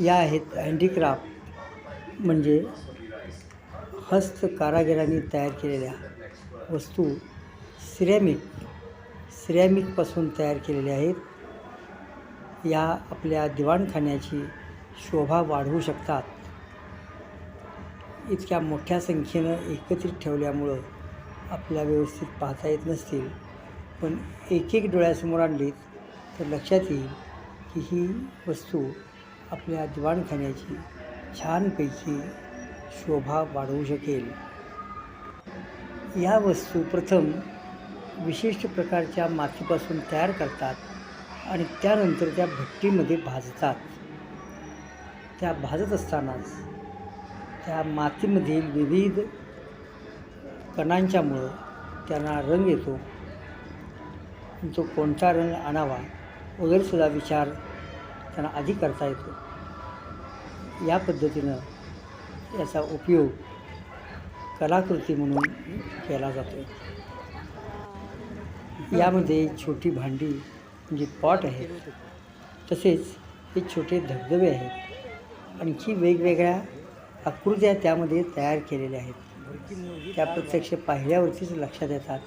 या आहेत. हँडीक्राफ्ट म्हणजे हस्त कारागिरांनी तयार केलेल्या वस्तू सिरॅमिक सिरॅमिकपासून तयार केलेल्या आहेत. या आपल्या दिवाणखान्याची शोभा वाढवू शकतात. इतक्या मोठ्या संख्येनं एकत्रित ठेवल्यामुळं आपल्या व्यवस्थित पाहता येत नसतील. पण एक एक डोळ्यासमोर आणलीत तर लक्षात येईल की ही वस्तू आपल्या दिवाणखान्याची छानपैकी शोभा वाढवू शकेल. या वस्तू प्रथम विशिष्ट प्रकारच्या मातीपासून तयार करतात आणि त्यानंतर त्या भट्टीमध्ये भाजतात. त्या भाजत असतानाच त्या मातीमधील विविध कणांच्यामुळं त्यांना रंग येतो. तो कोणता रंग आणावा वगैरेसुद्धा विचार त्यांना आधी करता येतो. या पद्धतीनं याचा उपयोग कलाकृती म्हणून केला जातो. यामध्ये छोटी भांडी म्हणजे पॉट आहेत तसेच हे छोटे धबधबे आहेत आणखी वेगवेगळ्या आकृत्या त्यामध्ये तयार केलेल्या आहेत. त्या प्रत्यक्ष पाहिल्यावरतीच लक्षात येतात.